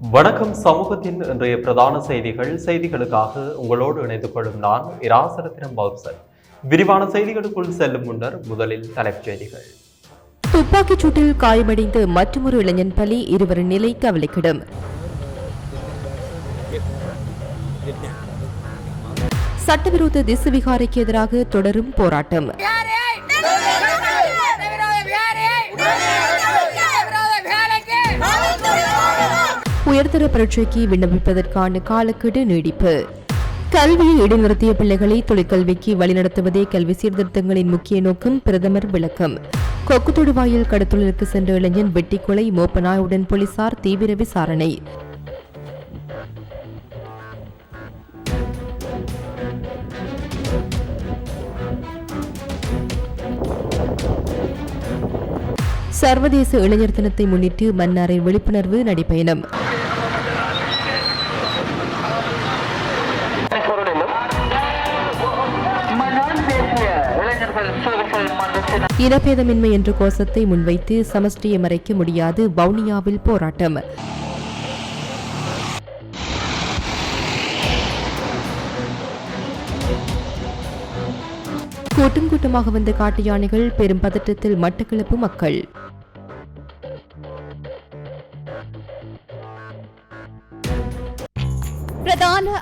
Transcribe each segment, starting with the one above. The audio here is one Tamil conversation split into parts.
வணக்கம். சமூகத்தின் இன்றைய பிரதான செய்திகள். செய்திகளுக்காக உங்களோடு இணைந்து கொள்ளும் நான் இராசரத்தினம் பவுசன் விரிவான செய்திகளுக்குள் செல்லும் முன்னர் முதலில் தலைப்புச் செய்திகள் துப்பாக்கிச் சூட்டில் காயமடைந்த மற்றொரு இளைஞன் பலி இருவரின் நிலை கவலைக்கிடம். சட்டவிரோத திசு விகாரைக்கு எதிராக தொடரும் போராட்டம். உயர்தர பரீட்சைக்கு விண்ணப்பிப்பதற்கான காலக்கெடு நீடிப்பு. கல்வியை இடைநிறுத்திய பிள்ளைகளை தொழிற்கல்விக்கு வழிநடத்துவதே கல்வி சீர்திருத்தங்களின் முக்கிய நோக்கம் பிரதமர் விளக்கம். கொக்கு தொடுவாயில் கடத்தொழிலுக்கு சென்ற இளைஞன் வெட்டி கொலை மோப்பனாயுடன் போலீசார் தீவிர விசாரணை. சர்வதேச இளைஞர் தினத்தை முன்னிட்டு மன்னாரில் விழிப்புணர்வு நடைபயணம். இனபேதமின்மை என்ற கோஷத்தை முன்வைத்து சமஷ்டியை மறைக்க முடியாது வவுனியாவில் போராட்டம். கூட்டம் கூட்டமாக வந்த காட்டு யானைகள் பெரும் பதற்றத்தில் மட்டக்களப்பு மக்கள்.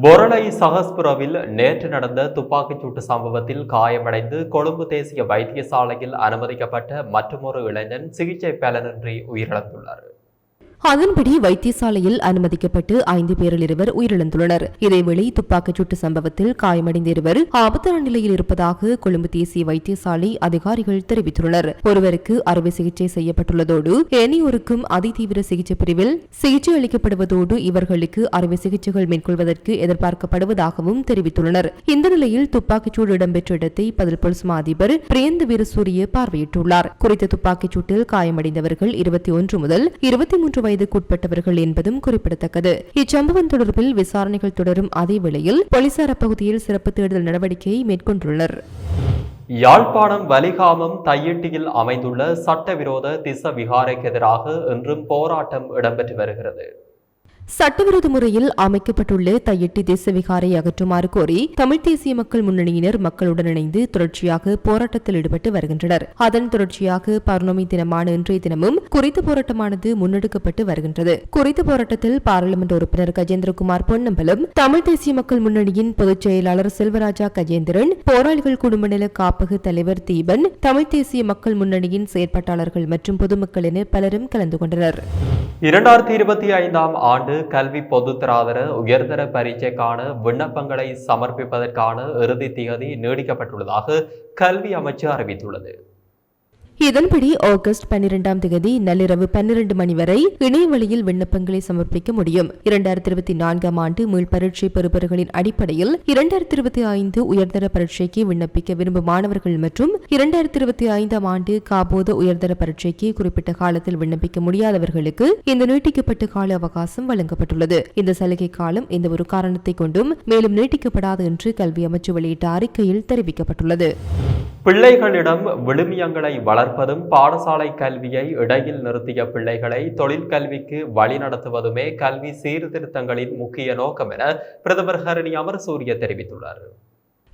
பொரளை சகஸ்புரவில் நேற்று நடந்த துப்பாக்கிச்சூட்டு சம்பவத்தில் காயமடைந்து கொழும்பு தேசிய வைத்தியசாலையில் அனுமதிக்கப்பட்ட மற்றொரு இளைஞன் சிகிச்சை பலனின்றி உயிரிழந்துள்ளார். அதன்படி வைத்தியசாலையில் அனுமதிக்கப்பட்டு ஐந்து பேரில் இருவர் உயிரிழந்துள்ளனர். இதேவேளை துப்பாக்கிச்சூட்டு சம்பவத்தில் காயமடைந்த இருவர் ஆபத்தான நிலையில் இருப்பதாக கொழும்பு தேசிய வைத்தியசாலை அதிகாரிகள் தெரிவித்துள்ளனர். ஒருவருக்கு அறுவை சிகிச்சை செய்யப்பட்டுள்ளதோடு ஏனையோருக்கும் அதிதீவிர சிகிச்சை பிரிவில் சிகிச்சை அளிக்கப்படுவதோடு இவர்களுக்கு அறுவை சிகிச்சைகள் மேற்கொள்வதற்கு எதிர்பார்க்கப்படுவதாகவும் தெரிவித்துள்ளனர். இந்த நிலையில் துப்பாக்கிச்சூடு இடம்பெற்ற இடத்தை பதில் போலீஸ் மா அதிபர் பிரியந்த வீரசூரிய பார்வையிட்டுள்ளார். குறித்த துப்பாக்கிச்சூட்டில் காயமடைந்தவர்கள் இருபத்தி ஒன்று முதல் இருபத்தி மூன்று வயதுக்குட்பட்டவர்கள் என்பதும் குறிப்பிடத்தக்கது. இச்சம்பவம் தொடர்பில் விசாரணைகள் தொடரும் அதே வேளையில் போலீசார் அப்பகுதியில் சிறப்பு தேடுதல் நடவடிக்கையை மேற்கொண்டுள்ளனர். யாழ்ப்பாணம் வலிகாமம் தையிட்டியில் அமைந்துள்ள சட்டவிரோத திச விகாரைக்கு எதிராக இன்றும் போராட்டம் இடம்பெற்று வருகிறது. சட்டவிரோத முறையில் அமைக்கப்பட்டுள்ள தையெட்டி தேச விகாரை அகற்றுமாறு கோரி தமிழ் தேசிய மக்கள் முன்னணியினர் மக்களுடன் இணைந்து தொடர்ச்சியாக போராட்டத்தில் ஈடுபட்டு வருகின்றனர். அதன் தொடர்ச்சியாக பௌர்ணமி தினமான இன்றைய தினமும் குறித்த போராட்டமானது முன்னெடுக்கப்பட்டு வருகின்றது. குறித்த போராட்டத்தில் பாராளுமன்ற உறுப்பினர் கஜேந்திரகுமார் பொன்னம்பலம் தமிழ் தேசிய மக்கள் முன்னணியின் பொதுச் செயலாளர் செல்வராஜா கஜேந்திரன் போராளிகள் குடும்ப நல காப்பக தலைவர் தீபன் தமிழ் தேசிய மக்கள் முன்னணியின் செயற்பாட்டாளர்கள் மற்றும் பொதுமக்கள் என பலரும் கலந்து கொண்டனர். இரண்டாயிரத்தி இருபத்தி ஐந்தாம் ஆண்டு கல்வி பொதுத்தராதர உயர்தர பரீட்சைக்கான விண்ணப்பங்களை சமர்ப்பிப்பதற்கான இறுதி தேதி நீடிக்கப்பட்டுள்ளதாக கல்வி அமைச்சு அறிவித்துள்ளது. இதன்படி ஆகஸ்ட் பன்னிரெண்டாம் தேதி நள்ளிரவு பன்னிரண்டு மணி வரை இணையவழியில் விண்ணப்பங்களை சமர்ப்பிக்க முடியும். இரண்டாயிரத்தி இருபத்தி நான்காம் ஆண்டு மீள் பரீட்சை பெறுபவர்களின் அடிப்படையில் இரண்டாயிரத்தி இருபத்தி ஐந்து உயர்தர பரீட்சைக்கு விண்ணப்பிக்க விரும்பும் மாணவர்கள் மற்றும் இரண்டாயிரத்தி இருபத்தி ஐந்தாம் ஆண்டு காபோத உயர்தர பரீட்சைக்கு குறிப்பிட்ட காலத்தில் விண்ணப்பிக்க முடியாதவர்களுக்கு இந்த நீட்டிக்கப்பட்ட கால அவகாசம் வழங்கப்பட்டுள்ளது. இந்த சலுகை காலம் எந்த ஒரு காரணத்தை கொண்டும் மேலும் நீட்டிக்கப்படாது என்று கல்வி அமைச்சு வெளியிட்ட அறிக்கையில் தெரிவிக்கப்பட்டுள்ளது. பிள்ளைகளிடம் விழுமியங்களை வளர்ப்பதும் பாடசாலை கல்வியை இடையில் நிறுத்திய பிள்ளைகளை தொழிற்கல்விக்கு வழிநடத்துவதுமே கல்வி சீர்திருத்தங்களின் முக்கிய நோக்கம் என பிரதமர் ஹரணி அமரசூரிய தெரிவித்துள்ளார்.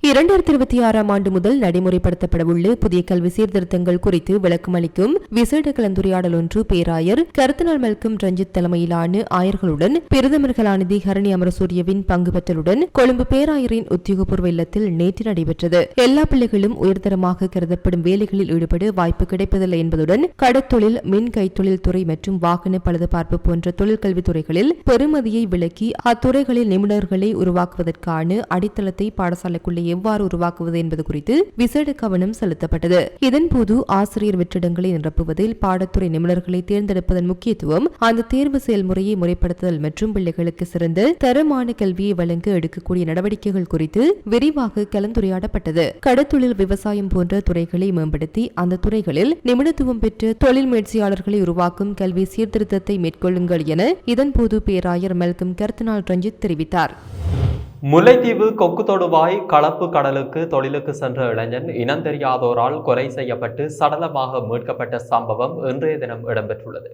இரண்டாயிரத்தி இருபத்தி ஆறாம் ஆண்டு முதல் நடைமுறைப்படுத்தப்படவுள்ள புதிய கல்வி சீர்திருத்தங்கள் குறித்து விளக்கம் அளிக்கும் விசேட கலந்துரையாடல் ஒன்று பேராயர் கருத்தநாள் மல்கம் ரஞ்சித் தலைமையிலான ஆயர்களுடன் பிரதமர்களானதி ஹரணி அமரசூரியவின் பங்கு பெற்றலுடன் கொழும்பு பேராயரின் உத்தியோகபூர்வ இல்லத்தில் நேற்று நடைபெற்றது. எல்லா பிள்ளைகளும் உயர்தரமாக கருதப்படும் வேலைகளில் ஈடுபட வாய்ப்பு கிடைப்பதில்லை என்பதுடன் கடத்தொழில் மின் கைத்தொழில் துறை மற்றும் வாகன பழுதுபார்ப்பு போன்ற தொழிற்கல்வி துறைகளில் பெறுமதியை விளக்கி அத்துறைகளில் நிபுணர்களை உருவாக்குவதற்கான அடித்தளத்தை பாடசாலைக்குள்ளேயே எவ்வாறு உருவாக்குவது என்பது குறித்து விசேட கவனம் செலுத்தப்பட்டது. இதன்போது ஆசிரியர் வெற்றிடங்களை நிரப்புவதில் பாடத்துறை நிபுணர்களை தேர்ந்தெடுப்பதன் முக்கியத்துவம் அந்த தேர்வு செயல்முறையை முறைப்படுத்துதல் மற்றும் பிள்ளைகளுக்கு சிறந்த தரமான கல்வியை வழங்க எடுக்கக்கூடிய நடவடிக்கைகள் குறித்து விரிவாக கலந்துரையாடப்பட்டது. கடத்தொழில் விவசாயம் போன்ற துறைகளை மேம்படுத்தி அந்த துறைகளில் நிபுணத்துவம் பெற்ற தொழில் முயற்சியாளர்களை உருவாக்கும் கல்வி சீர்திருத்தத்தை மேற்கொள்ளுங்கள் என இதன்போது பேராயர் மெல்கம் கர்த்தனால் ரஞ்சித் தெரிவித்தார். முல்லைத்தீவு கொக்கு தொடுவாய் களப்பு கடலுக்கு தொழிலுக்கு சென்ற இளைஞன் இனந்தெரியாதோரால் கொலை செய்யப்பட்டு சடலமாக மீட்கப்பட்ட சம்பவம் இன்றைய தினம் இடம்பெற்றுள்ளது.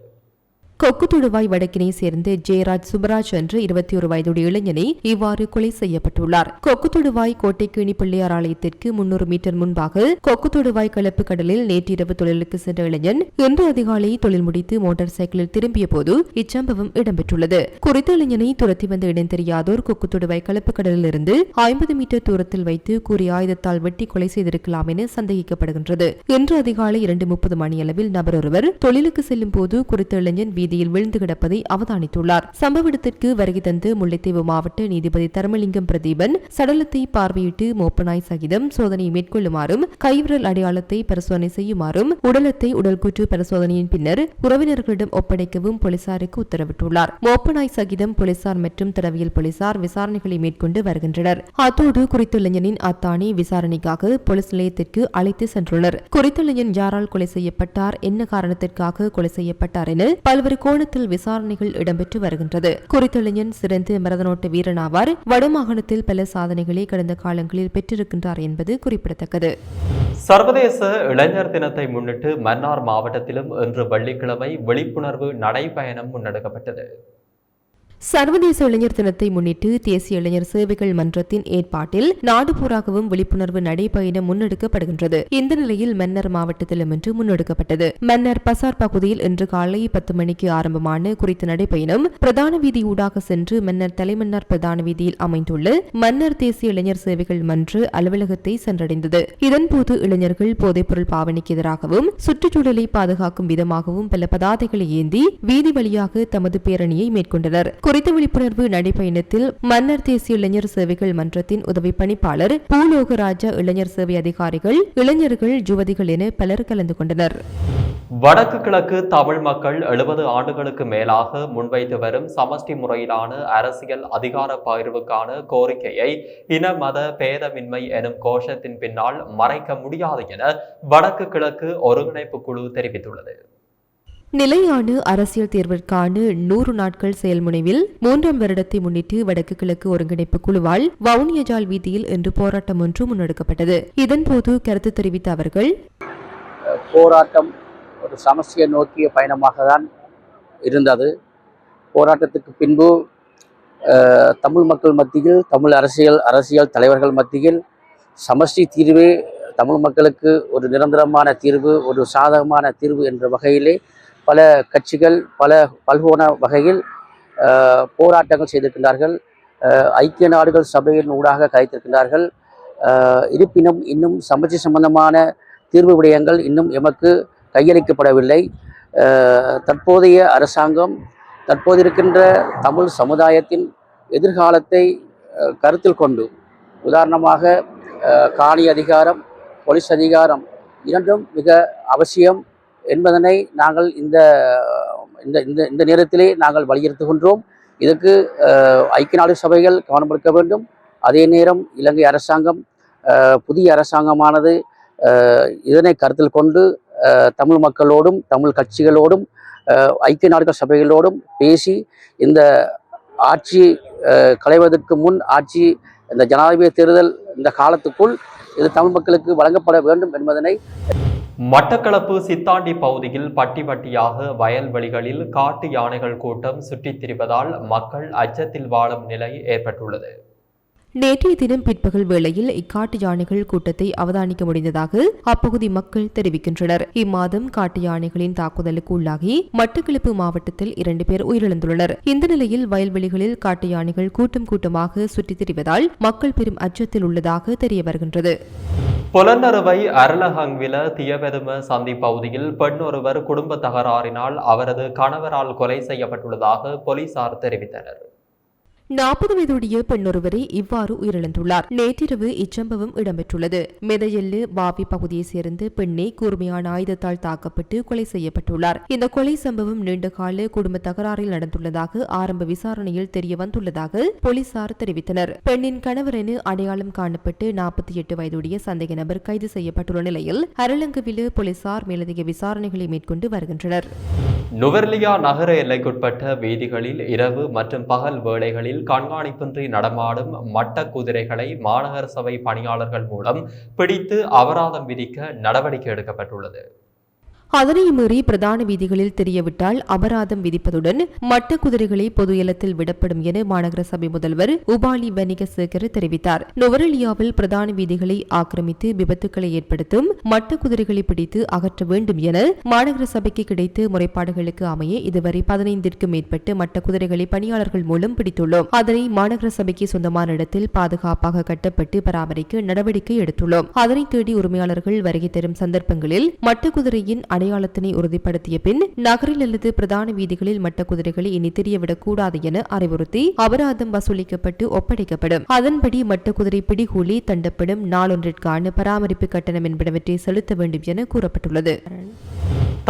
கொக்கு வடக்கினை சேர்ந்த ஜெயராஜ் சுபராஜ் என்ற இருபத்தி ஒரு வயதுடைய இளைஞனை இவ்வாறு கொலை செய்யப்பட்டுள்ளார். கொக்கு கோட்டை கோட்டைக்கேணி பிள்ளையார் ஆலயத்திற்கு முன்னூறு மீட்டர் முன்பாக கொக்கு கலப்பு கடலில் நேற்றிரவு தொழிலுக்கு சென்ற இளைஞன் இன்று அதிகாலை தொழில் முடித்து மோட்டார் சைக்கிளில் திரும்பிய போது இச்சம்பவம் இடம்பெற்றுள்ளது. குறித்த இளைஞனை துரத்தி வந்த இடம் தெரியாதோர் கொக்கு கலப்பு கடலில் இருந்து ஐம்பது மீட்டர் தூரத்தில் வைத்து கூறிய ஆயுதத்தால் வெட்டி கொலை செய்திருக்கலாம் என சந்தேகிக்கப்படுகின்றது. இன்று அதிகாலை இரண்டு முப்பது மணியளவில் நபர் ஒருவர் தொழிலுக்கு செல்லும் போது குறித்த இளைஞன் வீதியில் விழுந்து கிடப்பதை அவதானித்துள்ளார். சம்பவ இடத்திற்கு வருகை தந்து முல்லைத்தீவு மாவட்ட நீதிபதி தர்மலிங்கம் பிரதீபன் சடலத்தை பார்வையிட்டு மோப்பனாய் சகிதம் சோதனை மேற்கொள்ளுமாறும் கைவிரல் அடையாளத்தை பரிசோதனை செய்யுமாறும் உடலத்தை உடல்கூற்று பரிசோதனையின் பின்னர் உறவினர்களிடம் ஒப்படைக்கவும் போலீசாருக்கு உத்தரவிட்டுள்ளார். மோப்பனாய் சகிதம் போலீசார் மற்றும் தடவியல் போலீசார் விசாரணைகளை மேற்கொண்டு வருகின்றனர். அத்தோடு குறித்த இளைஞனின் அத்தானி விசாரணைக்காக போலீஸ் நிலையத்திற்கு அழைத்து சென்றுள்ளனர். குறித்த இளைஞன் யாரால் கொலை செய்யப்பட்டார் என்ன காரணத்திற்காக கொலை செய்யப்பட்டார் என பல்வேறு கோணத்தில் விசாரணைகள் இடம்பெற்று வருகின்றது. குறித்த இளைஞன் சிறந்த மரதனோட்ட வீரனாவார் வடமாகாணத்தில் பல சாதனைகளை கடந்த காலங்களில் பெற்றிருக்கின்றார் என்பது குறிப்பிடத்தக்கது. சர்வதேச இளைஞர் தினத்தை முன்னிட்டு மன்னார் மாவட்டத்திலும் இன்று வெள்ளிக்கிழமை விழிப்புணர்வு நடைபயணம் முன்னெடுக்கப்பட்டது. சர்வதேச இளைஞர் தினத்தை முன்னிட்டு தேசிய இளைஞர் சேவைகள் மன்றத்தின் ஏற்பாட்டில் நாடுபூராகவும் விழிப்புணர்வு நடைபயணம் முன்னெடுக்கப்படுகின்றது. இந்த நிலையில் மன்னர் மாவட்டத்திலும் இன்று முன்னெடுக்கப்பட்டது. மன்னர் பசார் பகுதியில் இன்று காலை பத்து மணிக்கு ஆரம்பமான குறித்த நடைபயணம் பிரதான வீதி ஊடாக சென்று மன்னர் தலைமன்னார் பிரதான வீதியில் அமைந்துள்ள மன்னர் தேசிய இளைஞர் சேவைகள் மன்ற அலுவலகத்தை சென்றடைந்தது. இதன்போது இளைஞர்கள் போதைப்பொருள் பாவனைக்கு எதிராகவும் சுற்றுச்சூழலை பாதுகாக்கும் விதமாகவும் பல பதாதைகளை ஏந்தி வீதி வழியாக தமது பேரணியை மேற்கொண்டனர். குறித்த விழிப்புணர்வு நடைபயணத்தில் மன்னர் தேசிய இளைஞர் சேவைகள் மன்றத்தின் உதவி பணிப்பாளர் பூலோகராஜா இளைஞர் சேவை அதிகாரிகள் இளைஞர்கள் யுவதிகள் என பலர் கலந்து கொண்டனர். வடக்கு கிழக்கு தமிழ் மக்கள் எழுபது ஆண்டுகளுக்கு மேலாக முன்வைத்து வரும் சமஷ்டி முறையிலான அரசியல் அதிகார பகிர்வுக்கான கோரிக்கையை இன மத பேதமின்மை எனும் கோஷத்தின் பின்னால் மறைக்க முடியாது என வடக்கு கிழக்கு ஒருங்கிணைப்பு குழு தெரிவித்துள்ளது. நிலையான அரசியல் தேர்விற்கான நூறு நாட்கள் செயல்முனைவில் மூன்றாம் வருடத்தை முன்னிட்டு வடக்கு கிழக்கு ஒருங்கிணைப்பு குழுவால் வவுனியஜால் வீதியில் இன்று போராட்டம் ஒன்று முன்னெடுக்கப்பட்டது. இதன்போது கருத்து தெரிவித்த அவர்கள் போராட்டம் ஒரு சமஸ்தியை நோக்கிய பயணமாக தான் இருந்தது. போராட்டத்துக்கு பின்பு தமிழ் மக்கள் மத்தியில் தமிழ் அரசியல் அரசியல் தலைவர்கள் மத்தியில் சமஷ்டி தீர்வே தமிழ் மக்களுக்கு ஒரு நிரந்தரமான தீர்வு ஒரு சாதகமான தீர்வு என்ற வகையிலே பல கட்சிகள் பல பல்கோண வகையில் போராட்டங்கள் செய்திருக்கின்றார்கள். ஐக்கிய நாடுகள் சபையின் ஊடாக கதைத்திருக்கின்றார்கள் இருப்பினும் இன்னும் சமச்சி சம்பந்தமான தீர்வு விடயங்கள் இன்னும் எமக்கு கையளிக்கப்படவில்லை. தற்போதைய அரசாங்கம் தற்போது இருக்கின்ற தமிழ் சமுதாயத்தின் எதிர்காலத்தை கருத்தில் கொண்டு உதாரணமாக காணி அதிகாரம் போலீஸ் அதிகாரம் இரண்டும் மிக அவசியம். என்பதனை நாங்கள் இந்த இந்த இந்த இந்த நேரத்திலே நாங்கள் வலியுறுத்துகின்றோம். இதற்கு ஐக்கிய நாடு சபைகள் கவனம் எடுக்க வேண்டும். அதே நேரம் இலங்கை அரசாங்கம் புதிய அரசாங்கமானது இதனை கருத்தில் கொண்டு தமிழ் மக்களோடும் தமிழ் கட்சிகளோடும் ஐக்கிய நாடுகள் சபைகளோடும் பேசி இந்த ஆட்சி களைவதற்கு முன் ஆட்சி இந்த ஜனாதிபதி தேர்தல் இந்த காலத்துக்குள் இது தமிழ் மக்களுக்கு வழங்கப்பட வேண்டும் என்பதனை மட்டக்களப்பு சித்தாண்டி பகுதியில் பட்டி பட்டியாக வயல்வெளிகளில் காட்டு யானைகள் கூட்டம் சுற்றித் திரிவதால் மக்கள் அச்சத்தில் வாழும் நிலை ஏற்பட்டுள்ளது. நேற்றைய தினம் பிற்பகல் வேளையில் இக்காட்டு யானைகள் கூட்டத்தை அவதானிக்க முடிந்ததாக அப்பகுதி மக்கள் தெரிவிக்கின்றனர். இம்மாதம் காட்டு யானைகளின் தாக்குதலுக்கு உள்ளாகி மட்டக்களப்பு மாவட்டத்தில் இரண்டு பேர் உயிரிழந்துள்ளனர். இந்த நிலையில் வயல்வெளிகளில் காட்டு யானைகள் கூட்டம் கூட்டமாக சுற்றித் திரிவதால் மக்கள் பெரும் அச்சத்தில் உள்ளதாக தெரிய வருகின்றது. புலனறுவை அருளஹங்வில தியவெதும சந்தி பகுதியில் பெண் ஒருவர் குடும்ப தகராறினால் அவரது கணவரால் கொலை செய்யப்பட்டுள்ளதாக போலீசார் தெரிவித்தனர். நாற்பது வயதுடைய பெண்ணொருவரை இவ்வாறு உயிரிழந்துள்ளார். நேற்றிரவு இச்சம்பவம் இடம்பெற்றுள்ளது. மெதையெல்லு பாவி பகுதியைச் சேர்ந்த பெண்ணை கூர்மையான ஆயுதத்தால் தாக்கப்பட்டு கொலை செய்யப்பட்டுள்ளார். இந்த கொலை சம்பவம் நீண்டகால குடும்ப தகராறில் நடந்துள்ளதாக ஆரம்ப விசாரணையில் தெரிய வந்துள்ளதாக போலீசார் தெரிவித்தனர். பெண்ணின் கணவர் என அடையாளம் காணப்பட்டு நாற்பத்தி எட்டு வயதுடைய சந்தேக நபர் கைது செய்யப்பட்டுள்ள நிலையில் அரலங்குவிலு போலீசார் மேலதிக விசாரணைகளை மேற்கொண்டு வருகின்றனர். நுவர்லியா நகர எல்லைக்குட்பட்ட வீதிகளில் இரவு மற்றும் பகல் வேளைகளில் கண்காணிப்பின்றி நடமாடும் மட்ட குதிரைகளை மாநகர சபை பணியாளர்கள் மூலம் பிடித்து அபராதம் விதிக்க நடவடிக்கை எடுக்கப்பட்டுள்ளது. அதனை மீறி பிரதான வீதிகளில் தெரியவிட்டால் அபராதம் விதிப்பதுடன் மட்ட குதிரைகளை பொது ஏலத்தில் விடப்படும் என மாநகர சபை முதல்வர் உபாலி வணிகசேகர் தெரிவித்தார். நுவரெலியாவில் பிரதான வீதிகளை ஆக்கிரமித்து விபத்துக்களை ஏற்படுத்தும் மட்ட குதிரைகளை பிடித்து அகற்ற வேண்டும் என மாநகர சபைக்கு கிடைத்த முறைப்பாடுகளுக்கு அமைய இதுவரை பதினைந்திற்கும் மேற்பட்டு மட்ட குதிரைகளை பணியாளர்கள் மூலம் பிடித்துள்ளோம். அதனை மாநகர சபைக்கு சொந்தமான இடத்தில் பாதுகாப்பாக கட்டப்பட்டு பராமரிக்க நடவடிக்கை எடுத்துள்ளோம். அதனை தேடி உரிமையாளர்கள் வருகை தரும் சந்தர்ப்பங்களில் மட்ட குதிரையின் அடையாளத்தினை உறுதிப்படுத்திய பின் நகரில் அல்லது பிரதான வீதிகளில் மட்ட குதிரைகளை இனி தெரியவிடக்கூடாது என அறிவுறுத்தி அபராதம் வசூலிக்கப்பட்டு ஒப்படைக்கப்படும். அதன்படி மட்ட குதிரை பிடிகூலி தண்டப்படும் நாளொன்றிற்கான பராமரிப்பு கட்டணம் என்பனவற்றை செலுத்த வேண்டும் என கூறப்பட்டுள்ளது.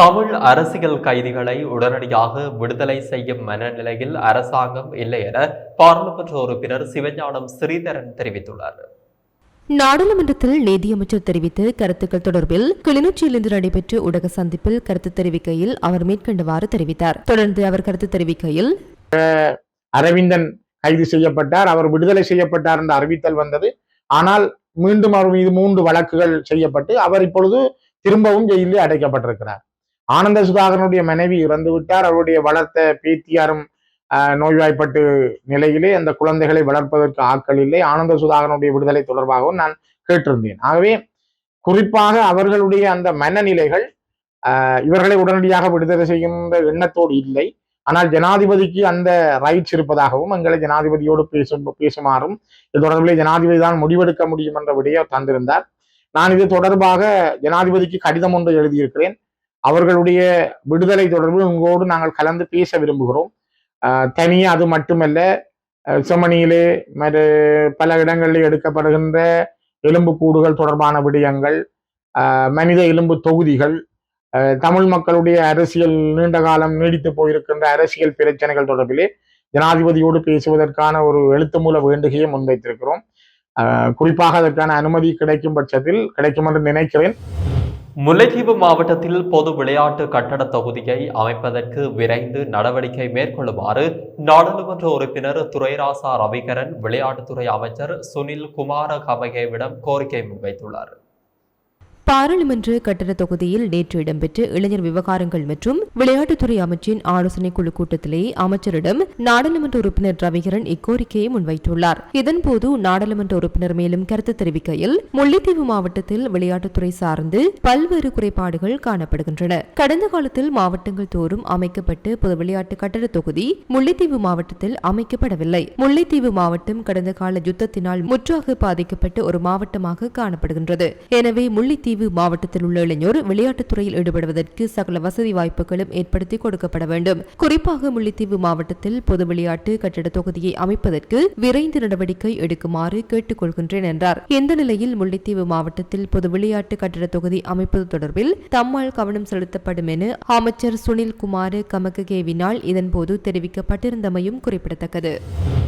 தமிழ் அரசியல் கைதிகளை உடனடியாக விடுதலை செய்யும் மனநிலையில் அரசாங்கம் இல்லை என பாராளுமன்ற உறுப்பினர் சிவஞானம் ஸ்ரீதரன் தெரிவித்துள்ளார். நாடாளுமன்றத்தில் நீதியமைச்சர் தெரிவித்த கருத்துக்கள் தொடர்பில் கிளிநொச்சியில் இன்று நடைபெற்ற ஊடக சந்திப்பில் கருத்து தெரிவிக்கையில் அவர் மேற்கண்டவாறு தெரிவித்தார். தொடர்ந்து அவர் கருத்து தெரிவிக்கையில் அரவிந்தன் கைது செய்யப்பட்டார் அவர் விடுதலை செய்யப்பட்டார் என்ற அறிவித்தல் வந்தது. ஆனால் மீண்டும் அவர் மீது மூன்று வழக்குகள் செய்யப்பட்டு அவர் இப்பொழுது திரும்பவும் ஜெயிலில் அடைக்கப்பட்டிருக்கிறார். ஆனந்த சுதாகரனுடைய மனைவி இறந்து விட்டார் அவருடைய வளர்த்த பேத்தியாரும் நோய்வாய்ப்பட்டு நிலையிலே அந்த குழந்தைகளை வளர்ப்பதற்கு ஆட்கள் இல்லை. ஆனந்த சுதாகரனுடைய விடுதலை தொடர்பாகவும் நான் கேட்டிருந்தேன். ஆகவே குறிப்பாக அவர்களுடைய அந்த மனநிலைகள் ஆஹ், இவர்களை உடனடியாக விடுதலை செய்கின்ற எண்ணத்தோடு இல்லை. ஆனால் ஜனாதிபதிக்கு அந்த ரைட்ஸ் இருப்பதாகவும் எங்களை ஜனாதிபதியோடு பேசும் பேசுமாறும் இது தொடர்பில் ஜனாதிபதி தான் முடிவெடுக்க முடியும் என்ற விடைய தந்திருந்தார். நான் இது தொடர்பாக ஜனாதிபதிக்கு கடிதம் ஒன்று எழுதியிருக்கிறேன். அவர்களுடைய விடுதலை தொடர்பு உங்களோடு நாங்கள் கலந்து பேச விரும்புகிறோம். தனியாக அது மட்டுமல்ல அஹ் மறு பல இடங்களில் எடுக்கப்படுகின்ற எலும்பு கூடுகள் தொடர்பான விடயங்கள் ஆஹ் மனித எலும்பு தொகுதிகள் அஹ் தமிழ் மக்களுடைய அரசியல் நீண்ட காலம் நீடித்து போயிருக்கின்ற அரசியல் பிரச்சனைகள் தொடர்பிலே ஜனாதிபதியோடு பேசுவதற்கான ஒரு எழுத்து மூல வேண்டுகையை முன்வைத்திருக்கிறோம். குறிப்பாக அதற்கான அனுமதி கிடைக்கும் பட்சத்தில் கிடைக்கும் என்று நினைக்கிறேன். முல்லைத்தீவு மாவட்டத்தில் பொது விளையாட்டு கட்டட தொகுதியை அமைப்பதற்கு விரைந்து நடவடிக்கை மேற்கொள்ளுமாறு நாடாளுமன்ற உறுப்பினர் துரைராசா ரவிகரன் விளையாட்டுத்துறை அமைச்சர் சுனில் குமார கமகேவிடம் கோரிக்கை முன்வைத்துள்ளார். பாராளுமன்ற கட்டட தொகுதியில் நேற்று இடம்பெற்ற இளைஞர் விவகாரங்கள் மற்றும் விளையாட்டுத்துறை அமைச்சின் ஆலோசனை குழு கூட்டத்திலேயே அமைச்சரிடம் நாடாளுமன்ற உறுப்பினர் ரவிகரன் இக்கோரிக்கையை முன்வைத்துள்ளார். இதன்போது நாடாளுமன்ற உறுப்பினர் மேலும் கருத்து தெரிவிக்கையில் முல்லைத்தீவு மாவட்டத்தில் விளையாட்டுத்துறை சார்ந்து பல்வேறு குறைபாடுகள் காணப்படுகின்றன. கடந்த காலத்தில் மாவட்டங்கள் தோறும் அமைக்கப்பட்டு பொது விளையாட்டு கட்டட தொகுதி முல்லைத்தீவு மாவட்டத்தில் அமைக்கப்படவில்லை. முல்லைத்தீவு மாவட்டம் கடந்த கால யுத்தத்தினால் முற்றாக பாதிக்கப்பட்ட ஒரு மாவட்டமாக காணப்படுகின்றது. எனவே முல்லைத்தீவு மாவட்டத்தில் உள்ள இளைஞர் விளையாட்டுத் துறையில் ஈடுபடுவதற்கு சகல வசதி வாய்ப்புகளும் ஏற்படுத்தி கொடுக்கப்பட வேண்டும். குறிப்பாக முல்லைத்தீவு மாவட்டத்தில் பொது விளையாட்டு கட்டிட தொகுதியை அமைப்பதற்கு விரைந்து நடவடிக்கை எடுக்குமாறு கேட்டுக்கொள்கின்றேன் என்றார். இந்த நிலையில் முல்லைத்தீவு மாவட்டத்தில் பொது விளையாட்டு கட்டிட தொகுதி அமைப்பது தொடர்பில் தம்மால் கவனம் செலுத்தப்படும் என அமைச்சர் சுனில் குமார் கமககேவினால் இதன்போது தெரிவிக்கப்பட்டிருந்தமையும் குறிப்பிடத்தக்கது.